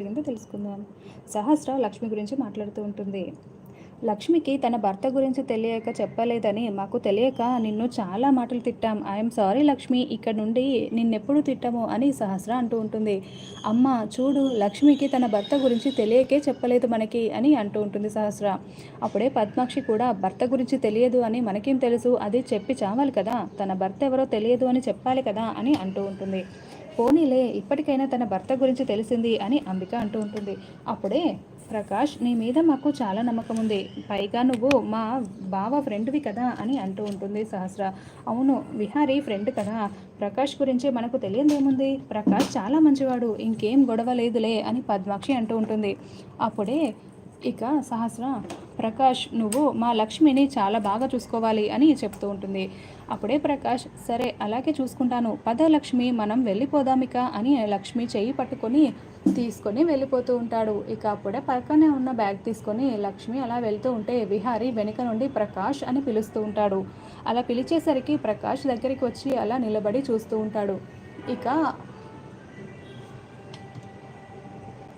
జరిగిందో తెలుసుకుందాం. సహస్ర లక్ష్మి గురించి మాట్లాడుతూ ఉంటుంది. లక్ష్మికి తన భర్త గురించి తెలియక చెప్పలేదని మాకు తెలియక నిన్ను చాలా మాటలు తిట్టాం. ఐఎమ్ సారీ లక్ష్మి ఇక్కడ నుండి నిన్నెప్పుడు తిట్టాము అని సహస్ర అంటూ ఉంటుంది. అమ్మ చూడు లక్ష్మికి తన భర్త గురించి తెలియకే చెప్పలేదు మనకి అని అంటూ ఉంటుంది సహస్ర. అప్పుడే పద్మాక్షి కూడా భర్త గురించి తెలియదు అని మనకేం తెలుసు? అది చెప్పి చావాలి కదా. తన భర్త ఎవరో తెలియదు అని చెప్పాలి కదా అని అంటూ ఉంటుంది. పోనీలే ఇప్పటికైనా తన భర్త గురించి తెలిసింది అని అంబిక అంటూ ఉంటుంది. అప్పుడే ప్రకాష్ నీ మీద మాకు చాలా నమ్మకం ఉంది. పైగా నువ్వు మా బావ ఫ్రెండ్వి కదా అని అంటూ ఉంటుంది సహస్ర. అవును విహారీ ఫ్రెండ్ కదా. ప్రకాష్ గురించి మనకు తెలియదేముంది? ప్రకాష్ చాలా మంచివాడు ఇంకేం గొడవ లేదులే అని పద్మాక్షి అంటూ ఉంటుంది. అప్పుడే ఇక సహస్ర ప్రకాష్ నువ్వు మా లక్ష్మిని చాలా బాగా చూసుకోవాలి అని చెప్తూ ఉంటుంది. అప్పుడే ప్రకాష్ సరే అలాగే చూసుకుంటాను. పద లక్ష్మి మనం వెళ్ళిపోదామిక అని లక్ష్మి చెయ్యి పట్టుకొని తీసుకొని వెళ్ళిపోతూ ఉంటాడు. ఇక అప్పుడే పక్కనే ఉన్న బ్యాగ్ తీసుకొని లక్ష్మి అలా వెళ్తూ ఉంటే విహారి వెనుక నుండి ప్రకాష్ అని పిలుస్తూ ఉంటాడు. అలా పిలిచేసరికి ప్రకాష్ దగ్గరికి వచ్చి అలా నిలబడి చూస్తూ ఉంటాడు. ఇక